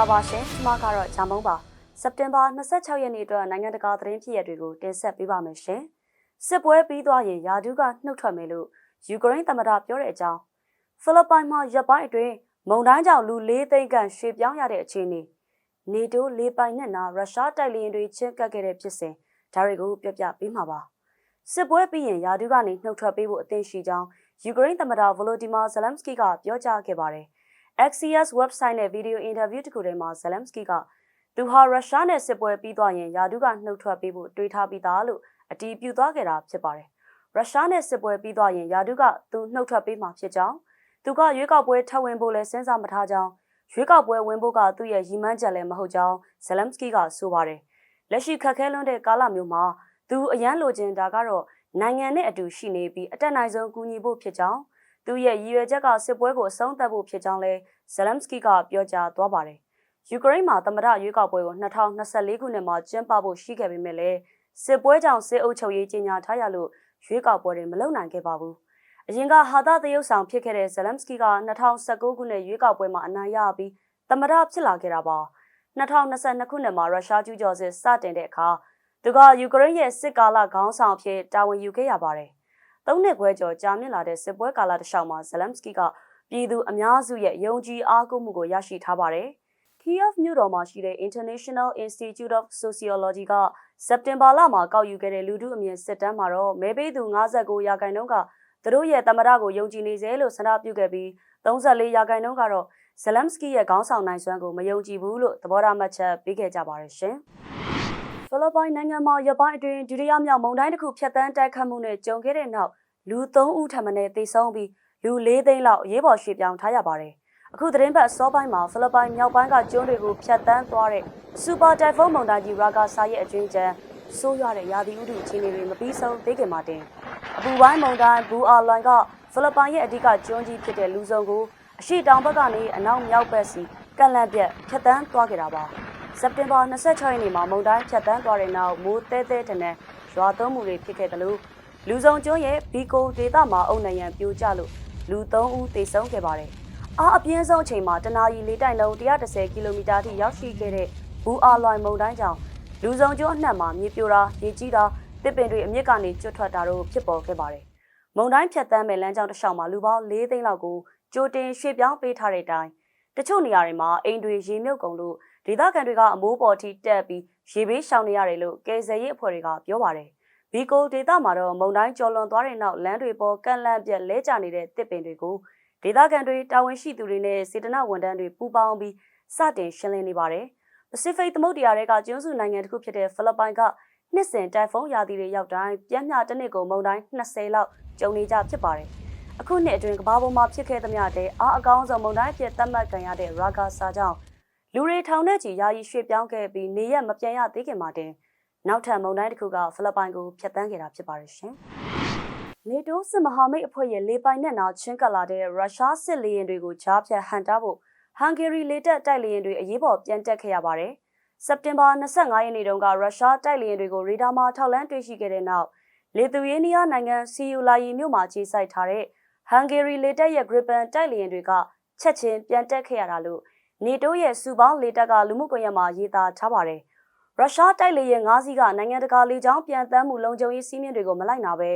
္ဂလာပါရှင်ကျွန်မကတော့ဂျာမုံပါစက်တင်ဘာ26ရက်နေ့အတွက်နိုင်ငံတကာသတင်းဖြစ်ရပ်တွေကိုတင်ဆက်ပေးပါမယ်ရှင်စစ်ပွဲပြီးသွားရင်ယာဒူးကနှုတ်ထွက်မယ်လို့ယူကရိန်းသမ္မတပြောတဲ့အကြောင်းဖိလစ်ပိုင်မှာရပ်ပိုင်းအတွင်းမုန်တိုင်းကြောင့်လူ၄သိန်းခန့်ရွှေ့ပြောင်းရတဲ့အခြေအနေနေတိုးလေးပိုင်နဲ့နာရုရှားတိုက်လေယာဉ်တွေချင်းကပ်ခဲ့တဲ့ဖြစ်စဉ်ဒါတွေကိုပြောပြပေးမှာပါစစ်ပွဲပြီးရင်ယာဒူးကနေနှုတ်ထွက်ပေးဖို့အသင့်ရှိကြောင်းယူကရိန်းသမ္မတဗလိုဒီမာဇလမ်စကီကပြောကြားခဲ့ပါတယ် Axios website နဲ့ဗီဒီယိုအင်တာဗျူးတစ်ခုထဲမှာ Zelensky ကသူဟာရုရှားနဲ့စစ်ပွဲပြီးသွားရင်ယာဒုကနှုတ်ထွက်ပေးဖို့တွေးထားပြီးသားလို့အတည်ပြုသွားခဲ့တာဖြစ်ပါတယ်။ရုရှားနဲ့စစ်ပွဲပြီးသွားရင်ယာဒုကသူနှုတ်ထွက်ပေးမှာဖြစ်ကြောင်းသူကရွေးကောက်ပွဲထပ်ဝင်ဖို့လဲစဉ်းစားမထားကြောင်းရွေးကောက်ပွဲဝင်ဖို့ကသူ့ရဲ့ရည်မှန်းချက်လည်းမဟုတ်ကြောင်း Zelensky ကဆိုပါတယ်။လက်ရှိခက်ခဲလွန်းတဲ့ကာလမျိုးမှာသူအရန်လိုချင်တာကတော့နိုင်ငံနဲ့အတူရှိနေပြီးအတက်နိုင်ဆုံးကူညီဖို့ဖြစ်ကြောင်း သူရဲ့ရည်ရွယ်ချက်ကစစ်ပွဲကိုအဆုံးသတ်ဖို့ဖြစ်ကြောင်းလဲဇလမ်စကီကပြောကြားသွားပါတယ်။ယူကရိန်းမှာသမ္မတရွေးကောက်ပွဲကို2024ခုနှစ်မှာကျင်းပဖို့ရှိခဲ့ပေမဲ့လည်းစစ်ပွဲကြောင့်စစ်အုပ်ချုပ်ရေးကြီးညာထားရလို့ရွေးကောက်ပွဲတွေမလုပ်နိုင်ခဲ့ပါဘူး။အရင်ကဟာသသရုပ်ဆောင်ဖြစ်ခဲ့တဲ့ဇလမ်စကီက2019ခုနှစ်ရွေးကောက်ပွဲမှာအနိုင်ရပြီးသမ္မတဖြစ်လာခဲ့တာပါ။2022ခုနှစ်မှာရုရှားကျူးကျော်စစ်စတင်တဲ့အခါသူကယူကရိန်းရဲ့စစ်ကာလခေါင်းဆောင်ဖြစ်တာဝန်ယူခဲ့ရပါတယ်။ သုံးနှစ်ခွဲကျော်ကြာမြင့်လာတဲ့စစ်ပွဲကာလတစ်လျှောက်မှာဇလမ်စကီကပြည်သူအများစုရဲ့ယုံကြည်အားကိုးမှုကိုရရှိထားပါတယ်။ Kiev မြို့တော်မှာရှိတဲ့ International Institute of Sociology ကစက်တင်ဘာလမှာကောက်ယူခဲ့တဲ့လူထုအမြင်စစ်တမ်းမှာတော့မဲပေးသူ59ရာခိုင်နှုန်းကသူတို့ရဲ့သမ္မတကိုယုံကြည်နေစေလို့ဆန္ဒပြုခဲ့ပြီး34ရာခိုင်နှုန်းကတော့ဇလမ်စကီရဲ့ခေါင်းဆောင်နိုင်စွမ်းကိုမယုံကြည်ဘူးလို့သဘောထားမှတ်ချက်ပေးခဲ့ကြပါတယ်ရှင်။ ဖိလစ်ပိုင်နိုင်ငံမှာရပိုင်းအတွင်းဒုတိယမြောက်မုန်တိုင်းတစ်ခုဖျက်ဆီးတိုက်ခတ်မှုနဲ့ကြုံခဲ့တဲ့နောက်လူ3ဦးထပ်မံသေဆုံးပြီးလူ၄သိန်းလောက်အရေးပေါ်ရွှေ့ပြောင်းထားရပါတယ်။အခုသတင်းပတ်စောပိုင်းမှာဖိလစ်ပိုင်မြောက်ပိုင်းကကျွန်းတွေကိုဖျက်ဆီးသွားတဲ့စူပါတိုင်ဖုန်းမုန်တိုင်းကြီးရာဂါဆာရဲ့အကျွင်းချမ်းဆိုးရွားတဲ့ရာသီဥတုအခြေအနေတွေမပြီးဆုံးသေးခင်မှာတင်အပူပိုင်းမုန်တိုင်းဘူအာလွန်ကဖိလစ်ပိုင်ရဲ့အဓိကကျွန်းကြီးဖြစ်တဲ့လူစုံကိုအရှိတောင်ဘက်ကနေအနောက်မြောက်ဘက်စီကန့်လန့်ပြက်ဖျက်ဆီးသွားခဲ့တာပါ။ စက်တင်ဘာ26ရက်နေ့မှာမုန်တိုင်းဖျက်ဆီးသွားတဲ့နောက်မိုးတဲတဲတနက်ရွာသွန်းမှုတွေဖြစ်ခဲ့တယ်လို့လူစုံကျွန်းရဲ့ဘီကိုဒေသမှာအုံနံရံပြိုကျလို့လူ3ဦးသေဆုံးခဲ့ပါတယ်။အားအပြင်းဆုံးအချိန်မှာတနာရီလေးတိုင်လုံး130ကီလိုမီတာထိရောက်ရှိခဲ့တဲ့ဘူအာလွိုင်မုန်တိုင်းကြောင့်လူစုံကျွန်းအနှံ့မှာမြေပြိုတာရေကြီးတာတစ်ပင်တွေအမြင့်ကနေကျွတ်ထွက်တာတို့ဖြစ်ပေါ်ခဲ့ပါတယ်။မုန်တိုင်းဖြတ်တန်းမဲ့လမ်းကြောင်းတစ်လျှောက်မှာလူပေါင်း၄သိန်းလောက်ကိုကြိုတင်ရွှေ့ပြောင်းပေးထားတဲ့အတိုင်းတချို့နေရာတွေမှာအိမ်တွေရေမြုပ်ကုန်လို့ ဒေသခံတွေကအမိုးပေါ်ထိတက်ပြီးရေဘေးရှောင်နေရတယ်လို့ကယ်ဆယ်ရေးအဖွဲ့တွေကပြောပါတယ်။ဘီကိုဒေသမှာတော့မုန်တိုင်းကျော်လွန်သွားတဲ့နောက်လမ်းတွေပေါ်ကန့်လန့်ပြက်လဲကျနေတဲ့တစ်ပင်တွေကိုဒေသခံတွေတာဝန်ရှိသူတွေနဲ့စေတနာဝန်ထမ်းတွေပူးပေါင်းပြီးစတင်ရှင်းလင်းနေပါတယ်။ Pacific သမုဒ္ဒရာတွေကကျွန်းစုနိုင်ငံတစ်ခုဖြစ်တဲ့ဖိလစ်ပိုင်ကနှစ်စဉ်တိုင်ဖုန်းရာသီတွေရောက်တိုင်းပြင်းပြတစ်နှစ်ကိုမုန်တိုင်း20လောက်ကျုံနေကြဖြစ်ပါတယ်။အခုနှစ်အတွင်းကမ္ဘာပေါ်မှာဖြစ်ခဲ့သမျှတဲ့အားအကောင်းဆုံးမုန်တိုင်းဖြစ်သတ်မှတ်ခံရတဲ့ရာဂါဆာကြောင့် လူတွေထောင်ထဲချီယာယီရွှေ့ပြောင်းခဲ့ပြီးနေရက်မပြန်ရသေးခင်မှာတင်နောက်ထပ်မုန်တိုင်းတစ်ခုကဖိလစ်ပိုင်ကိုဖျက်ဆီးခဲ့တာဖြစ်ပါတယ်ရှင်။နေတိုးစစ်မဟာမိတ်အဖွဲ့ရဲ့လေပိုင်နဲ့နောက်ချင်းကပ်လာတဲ့ရုရှားစစ်လေယာဉ်တွေကိုဂျားဖြတ်ဟန်တာဖို့ဟန်ဂေရီလေတပ်တိုက်လေယာဉ်တွေအရေးပေါ်ပြန်တက်ခဲ့ရပါတယ်။စက်တင်ဘာ25ရက်နေ့တုန်းကရုရှားတိုက်လေယာဉ်တွေကိုရေဒါမှာထောက်လန်းတွေ့ရှိခဲ့တဲ့နောက်လေသူယေးနီးယားနိုင်ငံစီယူလာယီမြို့မှာခြေစိုက်ထားတဲ့ဟန်ဂေရီလေတပ်ရဲ့ Gripen တိုက်လေယာဉ်တွေကချက်ချင်းပြန်တက်ခဲ့ရတာလို့ နေတိုးရဲ့စူပေါင်းလေတပ်ကလူမှုကွန်ရက်မှာရေးသားထားပါတယ်ရုရှားတိုက်လေယာဉ်၅စီးကနိုင်ငံတကာလေကြောင်းပြန်တမ်းမှုလုံခြုံရေးစည်းမျဉ်းတွေကိုမလိုက်နာဘဲ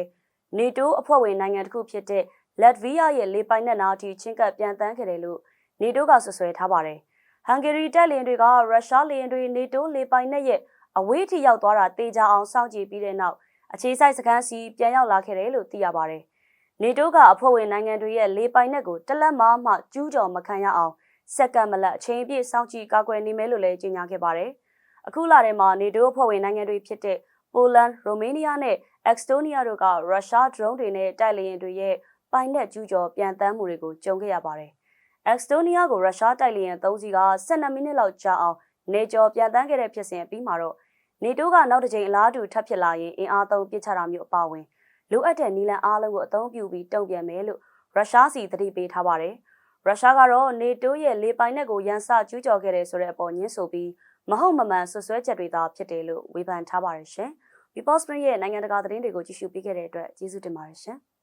နေတိုးအဖွဲ့ဝင်နိုင်ငံတစ်ခုဖြစ်တဲ့လက်ဗီးယားရဲ့လေပိုင်နက်နာအထိချင်းကပ်ပြန်တမ်းခဲ့တယ်လို့နေတိုးကဆွဆွဲထားပါတယ်။ဟန်ဂေရီတပ်လေယာဉ်တွေကရုရှားလေယာဉ်တွေနေတိုးလေပိုင်နက်ရဲ့အဝေးထိရောက်သွားတာတေချာအောင်စောင့်ကြည့်ပြီးတဲ့နောက်အခြေစိုက်စခန်းစီပြန်ရောက်လာခဲ့တယ်လို့သိရပါတယ်။နေတိုးကအဖွဲ့ဝင်နိုင်ငံတွေရဲ့လေပိုင်နက်ကိုတလက်မမှကျူးကျော်မခံရအောင် စက္ကန့်မလတ်အချိန်ပြည့်စောင့်ကြည့်ကာကွယ်နေမယ်လို့လည်းကြေညာခဲ့ပါတယ်။အခုလထဲမှာနေတိုးအဖွဲ့ဝင်နိုင်ငံတွေဖြစ်တဲ့ပိုလန်၊ရိုမေးနီးယားနဲ့အက်စတိုးနီးယားတို့ကရုရှား drone တွေနဲ့တိုက်လေယာဉ်တွေရဲ့ပိုင်နက်ကျူးကျော်ပြန်တမ်းမှုတွေကိုကြုံခဲ့ရပါတယ်။အက်စတိုးနီးယားကိုရုရှားတိုက်လေယာဉ်၃စီးက12မိနစ်လောက်ကြာအောင်နေကျော်ပြန်တမ်းခဲ့တဲ့ဖြစ်စဉ်အပြီးမှာတော့နေတိုးကနောက်တစ်ကြိမ်အလားတူထပ်ဖြစ်လာရင်အင်အားသုံးပစ်ချတာမျိုးအပါအဝင်လိုအပ်တဲ့နီလန်အားလုံးကိုအသုံးပြုပြီးတုံ့ပြန်မယ်လို့ရုရှားစီသတိပေးထားပါတယ်။ ရုရှားကတော့နေတိုးရဲ့လေပိုင်နက်ကိုရန်စကျူးကျော်ခဲ့တဲ့ဆိုတဲ့အပေါ်ညှင်းဆိုပြီးမဟုတ်မမှန်ဆွဆွဲချက်တွေသာဖြစ်တယ်လို့ဝေဖန်ထားပါတယ်ရှင်။ People Spring ရဲ့နိုင်ငံတကာသတင်းတွေကိုကြည့်ရှုပေးခဲ့တဲ့အတွက်ကျေးဇူးတင်ပါတယ်ရှင်။